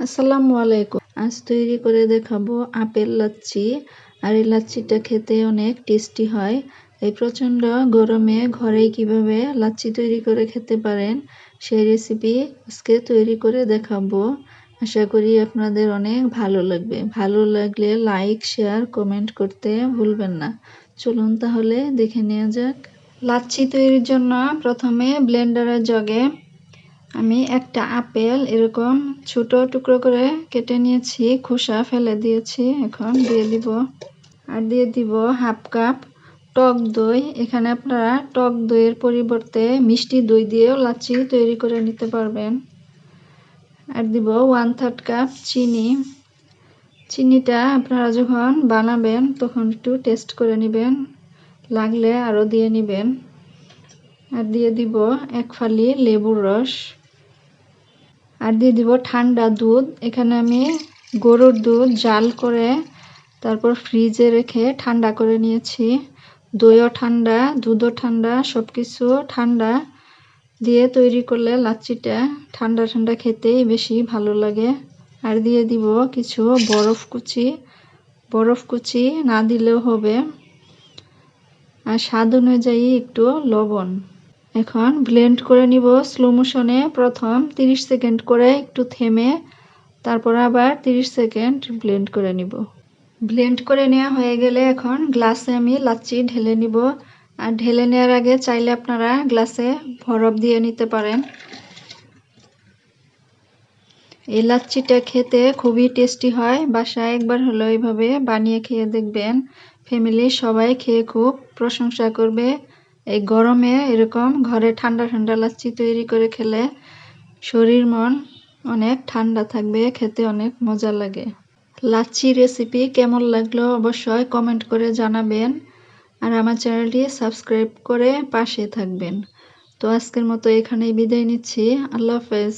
আসসালামু আলাইকুম। আজ তৈরি করে দেখাবো আপেল লাচ্ছি। আর এই লাচ্ছিটা খেতে অনেক টেস্টি হয়। এই প্রচণ্ড গরমে ঘরেই কীভাবে লাচ্ছি তৈরি করে খেতে পারেন, সেই রেসিপি আজকে তৈরি করে দেখাবো। আশা করি আপনাদের অনেক ভালো লাগবে। ভালো লাগলে লাইক শেয়ার কমেন্ট করতে ভুলবেন না। চলুন তাহলে দেখে নেওয়া যাক। লাচ্ছি তৈরির জন্য প্রথমে ব্লেন্ডারের জগে আমি একটা আপেল এরকম ছোট টুকরো করে কেটে নিয়েছি, খোসা ফেলে দিয়েছি এখন, দিয়ে দিব। আর দিয়ে দিব হাফ কাপ টক দই। এখানে আপনারা টক দইয়ের পরিবর্তে মিষ্টি দই দিয়েও লাচ্ছি তৈরি করে নিতে পারবেন। আর দিব ওয়ান থার্ড কাপ চিনি। চিনিটা আপনারা যখন বানাবেন তখন একটু টেস্ট করে নেবেন, লাগলে আরও দিয়ে নেবেন। আর দিয়ে দিব এক ফালি লেবুর রস। আর দিয়ে দিব ঠান্ডা দুধ। এখানে আমি গরুর দুধ জাল করে তারপর ফ্রিজে রেখে ঠান্ডা করে নিয়েছি। দইও ঠান্ডা, দুধও ঠান্ডা সব কিছু ঠান্ডা। দিয়ে তৈরি করলে লাচ্ছিটা ঠান্ডা ঠান্ডা খেতেই বেশি ভালো লাগে। আর দিয়ে দিব কিছু বরফ কুচি। বরফ কুচি না দিলেও হবে। আর স্বাদ অনুযায়ী একটু লবণ। এখন ব্লেন্ড করে নিব স্লো মোশনে প্রথম 30 সেকেন্ড করে একটু থেমে, তারপর আবার 30 সেকেন্ড ব্লেন্ড করে নিব। ব্লেন্ড করে নেওয়া হয়ে গেলে এখন গ্লাসে আমি লাচ্ছি ঢেলে নিব। আর ঢেলে নেওয়ার আগে চাইলে আপনারা গ্লাসে বরফ দিয়ে নিতে পারেন। এই লাচ্ছিটা খেতে খুবই টেস্টি হয়। বাসায় একবার হলো এইভাবে বানিয়ে খেয়ে দেখবেন। ফ্যামিলি সবাই খেয়ে খুব প্রশংসা করবে। এই গরমে এরকম ঘরে ঠান্ডা ঠান্ডা লাচ্ছি তৈরি করে খেলে শরীর, মন অনেক ঠান্ডা থাকবে, খেতে অনেক মজা লাগে। লাচ্ছি রেসিপি কেমন লাগল অবশ্যই কমেন্ট করে জানাবেন আর আমার চ্যানেলটি সাবস্ক্রাইব করে পাশে থাকবেন। তো আজকের মতো এখানেই বিদায় নিচ্ছি। আল্লাহ হাফেজ।